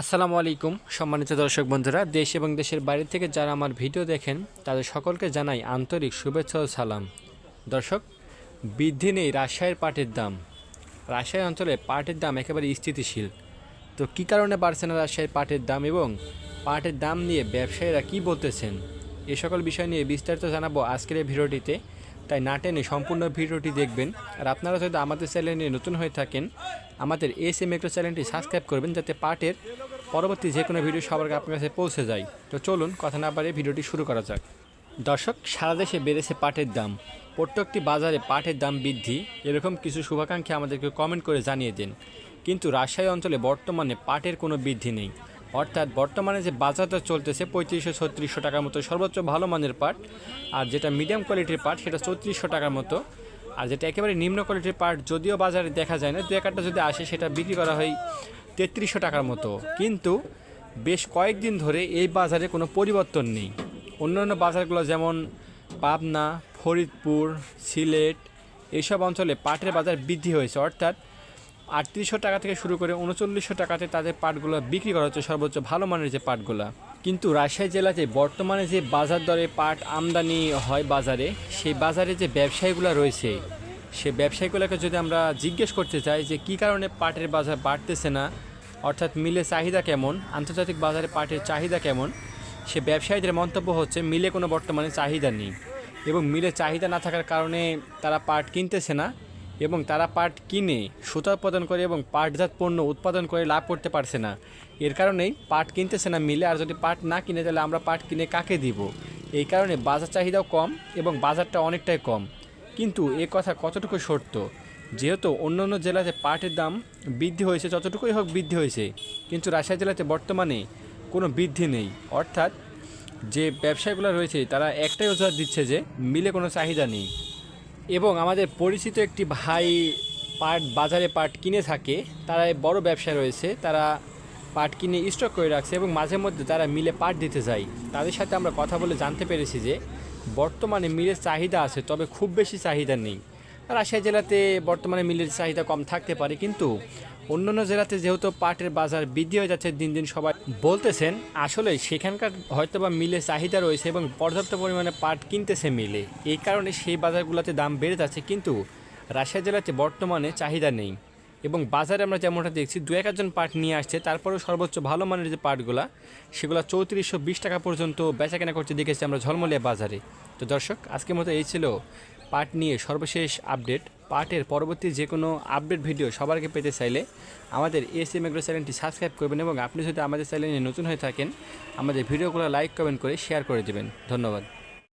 আসসালামু আলাইকুম, সম্মানিত দর্শক বন্ধুরা, দেশ এবং দেশের বাইরে থেকে যারা আমার ভিডিও দেখেন, তাদের সকলকে জানাই আন্তরিক শুভেচ্ছা ও সালাম। দর্শক, বৃদ্ধি নেই রাজশাহীর পাটের দাম। রাজশাহী অঞ্চলে পাটের দাম একেবারে স্থিতিশীল। তো কী কারণে বাড়ছে না রাজশাহীর পাটের দাম এবং পাটের দাম নিয়ে ব্যবসায়ীরা কি বলতেছেন? এ সকল বিষয় নিয়ে বিস্তারিত জানাব আজকের এই ভিডিওটিতে। তাই না টেনে সম্পূর্ণ ভিডিওটি দেখবেন। আর আপনারা যদি আমাদের চ্যানেলে নতুন হয়ে থাকেন, আমাদের এস এম একটু চ্যানেলটি সাবস্ক্রাইব করবেন যাতে পাটের পরবর্তী যে কোনো ভিডিও সবার আপনার কাছে পৌঁছে যায়। তো চলুন কথা না বাড়িয়ে ভিডিওটি শুরু করা যাক। দর্শক, সারা দেশে বেড়েছে পাটের দাম। প্রত্যেকটি বাজারে পাটের দাম বৃদ্ধি। এরকম কিছু শুভাকাঙ্ক্ষী আমাদেরকে কমেন্ট করে জানিয়ে দিন। কিন্তু রাজশাহী অঞ্চলে বর্তমানে পাটের কোনো বৃদ্ধি নেই। অর্থাৎ বর্তমানে যে বাজারটা চলতেছে পঁয়ত্রিশশো ছত্রিশশো টাকার মতো, সর্বোচ্চ ভালো মানের পাট, আর যেটা মিডিয়াম কোয়ালিটির পাট, সেটা চৌত্রিশশো টাকার মতো। আর যেটা একেবারে নিম্ন কোয়ালিটির পাট, যদিও বাজারে দেখা যায় না দু একটা যদি আসে, সেটা বিক্রি করা হয় তেত্রিশশো টাকার মতো। কিন্তু বেশ কয়েকদিন ধরে এই বাজারে কোনো পরিবর্তন নেই। অন্যান্য বাজারগুলো যেমন পাবনা, ফরিদপুর, সিলেট এইসব অঞ্চলে পাটের বাজার বৃদ্ধি হয়েছে। অর্থাৎ আটত্রিশশো টাকা থেকে শুরু করে উনচল্লিশশো টাকাতে তাদের পাটগুলো বিক্রি করা হচ্ছে সর্বোচ্চ ভালো মানের যে পাটগুলো। কিন্তু রাজশাহী জেলাতে বর্তমানে যে বাজার দরে পাট আমদানি হয় বাজারে, সেই বাজারে যে ব্যবসায়ীগুলো রয়েছে, সে ব্যবসায়ীগুলোকে যদি আমরা জিজ্ঞেস করতে চাই যে কী কারণে পাটের বাজার বাড়তেছে না, অর্থাৎ মিলে চাহিদা কেমন, আন্তর্জাতিক বাজারে পাটের চাহিদা কেমন, সে ব্যবসায়ীদের মন্তব্য হচ্ছে মিলে কোনো বর্তমানে চাহিদা নেই। এবং মিলে চাহিদা না থাকার কারণে তারা পাট কিনতেছে না এবং তারা পাট কিনে সুতা উৎপাদন করে এবং পাটজাত পণ্য উৎপাদন করে লাভ করতে পারছে না। এর কারণেই পাট কিনতেছে না মিলে আর যদি পাট না কিনে, তাহলে আমরা পাট কিনে কাকে দিব? এই কারণে বাজার চাহিদাও কম এবং বাজারটা অনেকটাই কম। কিন্তু এ কথা কতটুকু সত্য? যেহেতু অন্য অন্য জেলাতে পাটের দাম বৃদ্ধি হয়েছে, যতটুকুই হোক বৃদ্ধি হয়েছে, কিন্তু রাজশাহী জেলাতে বর্তমানে কোনো বৃদ্ধি নেই। অর্থাৎ যে ব্যবসায়ীগুলো রয়েছে, তারা একটাই অজুহাত দিচ্ছে যে মিলে কোনো চাহিদা নেই। এবং আমাদের পরিচিত একটি ভাই পাট বাজারে পাট কিনে থাকে, তারা বড় ব্যবসা রয়েছে, তারা পাট কিনে স্টক করে রাখছে এবং মাঝে মধ্যে তারা মিলে পাট দিতে যায়। তাদের সাথে আমরা কথা বলে জানতে পেরেছি যে, বর্তমানে মিলের চাহিদা আছে, তবে খুব বেশি চাহিদা নেই। রাজশাহী জেলাতে বর্তমানে মিলের চাহিদা কম থাকতে পারে, কিন্তু অন্যান্য জেলাতে যেহেতু পাটের বাজার বৃদ্ধি হয়ে যাচ্ছে, দিন দিন সবাই বলতেছেন, আসলে সেখানকার হয়তো বা মিলে চাহিদা রয়েছে এবং পর্যাপ্ত পরিমাণে পাট কিনতেছে মিলে। এই কারণে সেই বাজারগুলোতে দাম বেড়ে যাচ্ছে, কিন্তু রাজশাহী জেলাতে বর্তমানে চাহিদা নেই এবং বাজারে আমরা যেমনটা দেখছি, দু এক একজন পাট নিয়ে আসছে, তারপরেও সর্বোচ্চ ভালো মানের যে পাটগুলা, সেগুলো চৌত্রিশশো বিশ টাকা পর্যন্ত বেচা কেনা করতে দেখেছি আমরা ঝলমলিয়া বাজারে। তো দর্শক, আজকের মতো এই ছিল পাট নিয়ে সর্বশেষ আপডেট। পার্টের পরবর্তী যে কোনো আপডেট ভিডিও সবারকে পেতে চাইলে আমাদের এসি এম এগ্রো চ্যানেলটি সাবস্ক্রাইব করবেন এবং আপনি যদি আমাদের চ্যানেলে নতুন হয়ে থাকেন, আমাদের ভিডিওগুলো লাইক কমেন্ট করে শেয়ার করে দেবেন। ধন্যবাদ।